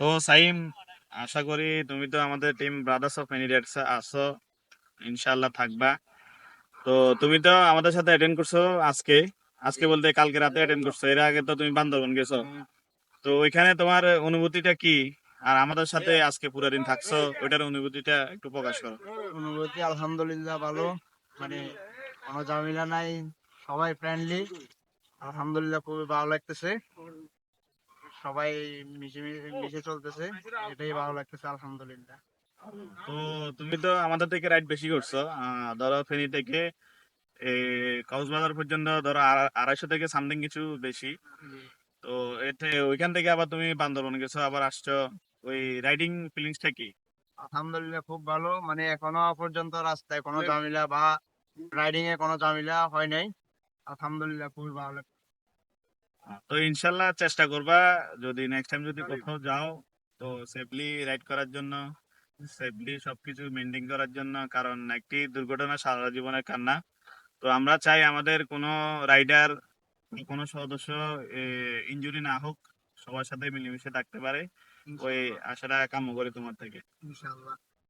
তো সাইম, আশা করি তুমি তো আমাদের টিম ব্রাদার্স অফ এনিডেটস আছো। ইনশাআল্লাহ থাকবা। তো তুমি তো আমাদের সাথে অ্যাটেন্ড করছ আজকে। আজকে বলতে কালকে রাতে অ্যাটেন্ড করছ। এর আগে তো তুমি বান্দরবন গেছো। তো ওইখানে তোমার অনুভূতিটা কি? আর আমাদের সাথে আজকে পুরো দিন থাকছো, ওইটার অনুভূতিটা একটু প্রকাশ করো। অনুভূতি আলহামদুলিল্লাহ ভালো। মানে কোনো ঝামেলা নাই, সবাই ফ্রেন্ডলি আলহামদুলিল্লাহ খুবই ভালো লাগতেছে। সবাই মিশে মিশে চলতেছে। এটাই ভালো লাগতেছে আলহামদুলিল্লাহ। তো তুমি তো আমাদের থেকে রাইড বেশি করছ। ধরো ফেনী থেকে কক্সবাজার পর্যন্ত ধরো আড়াইশো থেকে সামথিং কিছু বেশি। তো এতে ওইখান থেকে আবার তুমি বান্দরবন গেছো আবার আসছো। ওই রাইডিং ফিলিংসটা কি? আলহামদুলিল্লাহ খুব ভালো। মানে এখনও পর্যন্ত রাস্তায় কোনো ঝামেলা বা রাইডিং এ কোনো ঝামেলা হয় নাই। আলহামদুলিল্লাহ খুবই ভালো লাগছে তো ইনশাল্লাহ চেষ্টা করবা। যদি নেক্সট টাইম যদি কোথাও যাও তো সেফলি রাইড করার জন্য সেফলি সবকিছু মেনটেন করার জন্য কারণ একটি দুর্ঘটনা সারা জীবনের কান্না। তো আমরা চাই আমাদের কোনো রাইডার কোনো সদস্য ইনজুরি না হোক সবার সাথে মিলেমিশে থাকতে পারে। ওই আশাটা কাম্য করি তোমার থেকে। ইনশাআল্লাহ